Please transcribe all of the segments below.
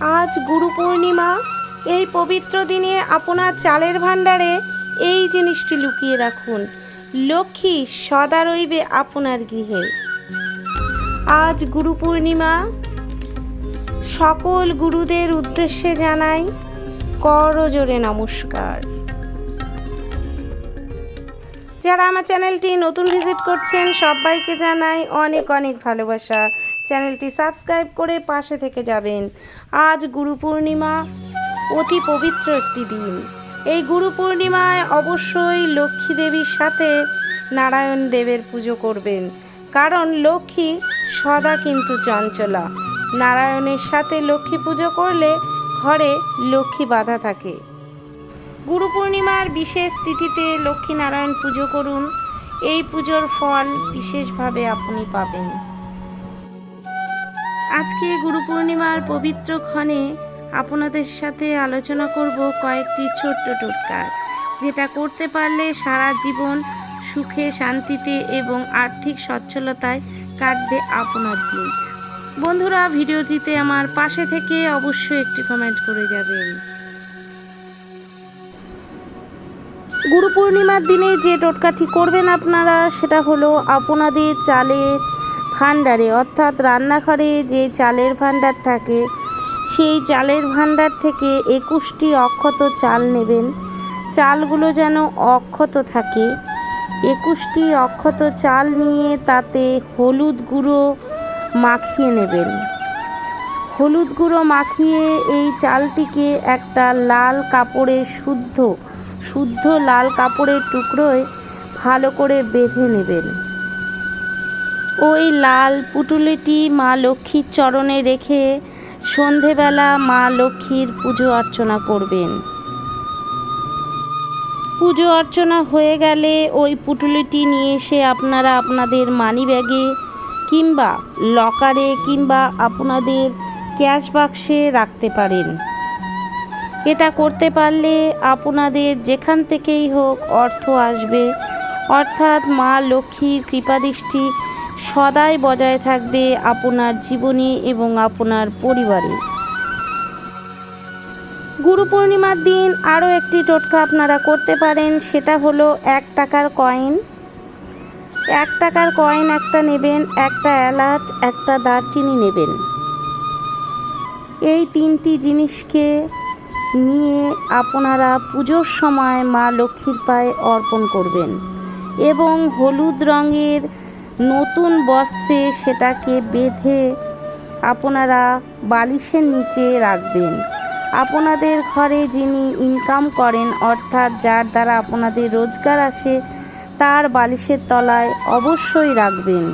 আজ গুরু পূর্ণিমা। এই পবিত্র দিনে আপনার চালের ভাণ্ডারে এই জিনিসটি লুকিয়ে রাখুন। লক্ষ্মী সদা রইবে আপনার গৃহে। আজ গুরু পূর্ণিমা। সকল গুরুদের উদ্দেশ্যে জানাই করজোরে নমস্কার। যারা আমার চ্যানেলটি নতুন ভিজিট করছেন, সবাইকে জানাই অনেক অনেক ভালোবাসা। চ্যানেলটি সাবস্ক্রাইব করে পাশে থেকে যাবেন। আজ গুরু পূর্ণিমা, অতি পবিত্র একটি দিন। এই গুরু পূর্ণিমায় অবশ্যই লক্ষ্মী দেবীর সাথে নারায়ণ দেবের পুজো করবেন। কারণ লক্ষ্মী সদা কিন্তু চঞ্চলা। নারায়ণের সাথে লক্ষ্মী পুজো করলে ঘরে লক্ষ্মী বাধা থাকে। গুরু পূর্ণিমার বিশেষ তিথিতে লক্ষ্মীনারায়ণ পুজো করুন। এই পুজোর ফল বিশেষভাবে আপনি পাবেন। আজকে গুরু পূর্ণিমার পবিত্র ক্ষণে আপনাদের সাথে আলোচনা করব কয়েকটি ছোট্ট টোটকার, যেটা করতে পারলে সারা জীবন সুখে, শান্তিতে এবং আর্থিক সচ্ছলতায় কাটবে আপনার দিন। বন্ধুরা, ভিডিওটিতে আমার পাশে থেকে অবশ্যই একটি কমেন্ট করে যাবেন। গুরু পূর্ণিমার দিনে যে টোটকাটি করবেন আপনারা, সেটা হলো আপনাদের চালের ভাণ্ডারে। অর্থাৎ রান্নাঘরে যে চালের ভাণ্ডার থাকে, সেই চালের ভাণ্ডার থেকে একুশটি অক্ষত চাল নেবেন। চালগুলো যেন অক্ষত থাকে। একুশটি অক্ষত চাল নিয়ে তাতে হলুদ গুঁড়ো মাখিয়ে নেবেন। হলুদ গুঁড়ো মাখিয়ে এই চালটিকে একটা লাল কাপড়ে শুদ্ধ শুদ্ধ লাল কাপড়ের টুকরোয় ভালো করে বেঁধে নেবেন। ওই লাল পুটুলিটি মা লক্ষ্মীর চরণে রেখে সন্ধেবেলা মা লক্ষ্মীর পুজো অর্চনা করবেন। পুজো অর্চনা হয়ে গেলে ওই পুটুলিটি নিয়ে এসে আপনারা আপনাদের মানি ব্যাগে কিংবা লকারে কিংবা আপনাদের ক্যাশ বাক্সে রাখতে পারেন। এটা করতে পারলে আপনাদের যেখান থেকেই হোক অর্থ আসবে। অর্থাৎ মা লক্ষ্মীর কৃপাদৃষ্টি সদাই বজায় থাকবে আপনার জীবনে এবং আপনার পরিবারে। গুরু পূর্ণিমার দিন আরও একটি টোটকা আপনারা করতে পারেন, সেটা হলো এক টাকার কয়েন। এক টাকার কয়েন একটা নেবেন, একটা এলাচ, একটা দারচিনি নেবেন। এই তিনটি জিনিসকে নিয়ে আপনারা পুজোর সময় মা লক্ষ্মীর পায়ে অর্পণ করবেন এবং হলুদ রঙের নতুন বস্ত্রে সেটাকে বেঁধে আপনারা বালিশের নিচে রাখবেন। আপনাদের ঘরে যিনি ইনকাম করেন, অর্থাৎ যার দ্বারা আপনাদের রোজগার আসে, তার বালিশের তলায় অবশ্যই রাখবেন।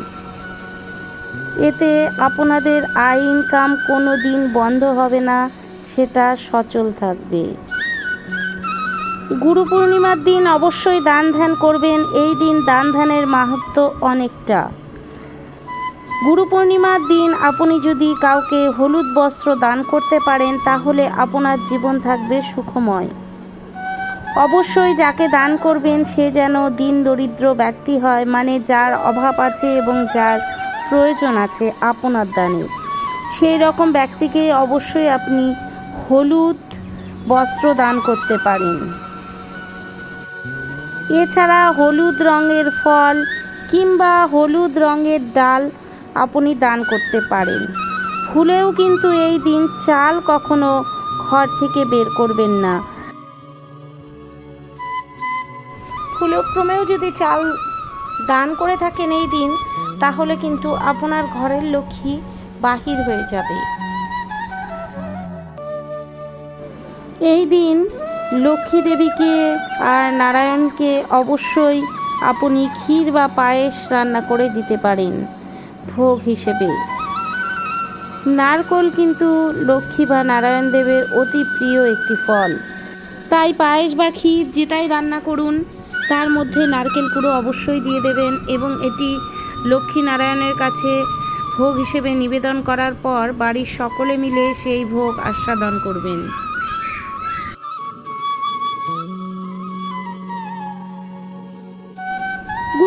এতে আপনাদের আয় ইনকাম কোনো দিন বন্ধ হবে না। সেটা সচল থাকবে। গুরু পূর্ণিমার দিন অবশ্যই দান ধ্যান করবেন, এই দিন দান ধ্যানের মাহাত্ম অনেকটা। গুরু পূর্ণিমার দিন আপনি যদি কাউকে হলুদ বস্ত্র দান করতে পারেন, তাহলে আপনার জীবন থাকবে সুখময়। অবশ্যই যাকে দান করবেন, সে যেন দিন দরিদ্র ব্যক্তি হয় মানে যার অভাব আছে এবং যার প্রয়োজন আছে আপনার দানের সেই রকম ব্যক্তিকে অবশ্যই আপনি হলুদ বস্ত্র দান করতে পারেন। এছাড়া হলুদ রঙের ফল কিংবা হলুদ রঙের ডাল আপনি দান করতে পারেন। ভুলেও কিন্তু এই দিন চাল কখনো ঘর থেকে বের করবেন না। ভুলক্রমেও যদি চাল দান করে থাকেন এই দিন, তাহলে কিন্তু আপনার ঘরের লক্ষ্মী বাহির হয়ে যাবে। এই দিন লক্ষ্মী দেবীকে আর নারায়ণকে অবশ্যই আপনি ক্ষীর বা পায়েস রান্না করে দিতে পারেন, ভোগ হিসেবে। নারকোল কিন্তু লক্ষ্মী বা নারায়ণ দেবের অতি প্রিয় একটি ফল। তাই পায়েস বা ক্ষীর যেটাই রান্না করুন, তার মধ্যে নারকেল কুড়ো অবশ্যই দিয়ে দেবেন এবং এটি লক্ষ্মী নারায়ণের কাছে ভোগ হিসেবে নিবেদন করার পর বাড়ির সকলে মিলে সেই ভোগ আস্বাদন করবেন।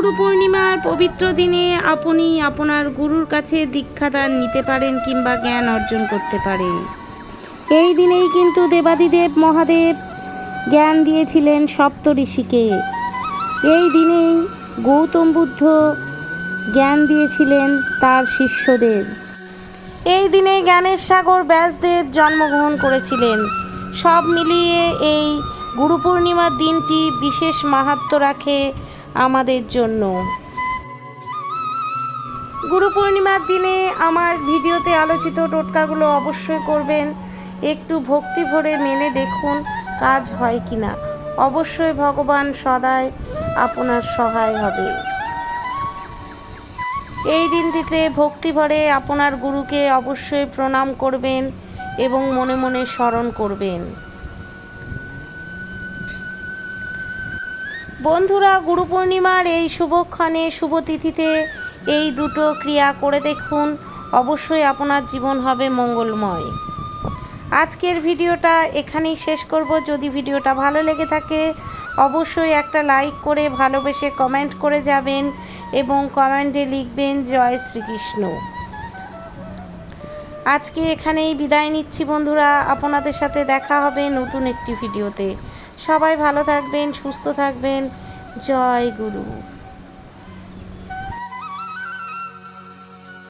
গুরু পূর্ণিমার পবিত্র দিনে আপনি আপনার গুরুর কাছে দীক্ষাদান নিতে পারেন কিংবা জ্ঞান অর্জন করতে পারেন। এই দিনেই কিন্তু দেবাদিদেব মহাদেব জ্ঞান দিয়েছিলেন সপ্ত ঋষিকে। এই দিনেই গৌতম বুদ্ধ জ্ঞান দিয়েছিলেন তার শিষ্যদের। এই দিনে জ্ঞানের সাগর ব্যাসদেব জন্মগ্রহণ করেছিলেন। সব মিলিয়ে এই গুরু পূর্ণিমার দিনটি বিশেষ মাহাত্ম রাখে আমাদের জন্য। গুরু পূর্ণিমার দিনে আমার ভিডিওতে আলোচিত টোটকাগুলো অবশ্যই করবেন। একটু ভক্তি ভরে মেনে দেখুন কাজ হয় কি না অবশ্যই ভগবান সদায় আপনার সহায় হবে। এই দিনটিতে ভক্তি ভরে আপনার গুরুকে অবশ্যই প্রণাম করবেন এবং মনে মনে স্মরণ করবেন। বন্ধুরা, গুরু পূর্ণিমার এই শুভক্ষণে, শুভ তিথিতে এই দুটো ক্রিয়া করে দেখুন। অবশ্যই আপনার জীবন হবে মঙ্গলময়। আজকের ভিডিওটা এখানেই শেষ করব। যদি ভিডিওটা ভালো লেগে থাকে, অবশ্যই একটা লাইক করে ভালোবেসে কমেন্ট করে যাবেন এবং কমেন্টে লিখবেন, জয় শ্রীকৃষ্ণ। আজকে এখানেই বিদায় নিচ্ছি বন্ধুরা। আপনাদের সাথে দেখা হবে নতুন একটি ভিডিওতে। সবাই ভালো থাকবেন সুস্থ থাকবেন। জয় গুরু।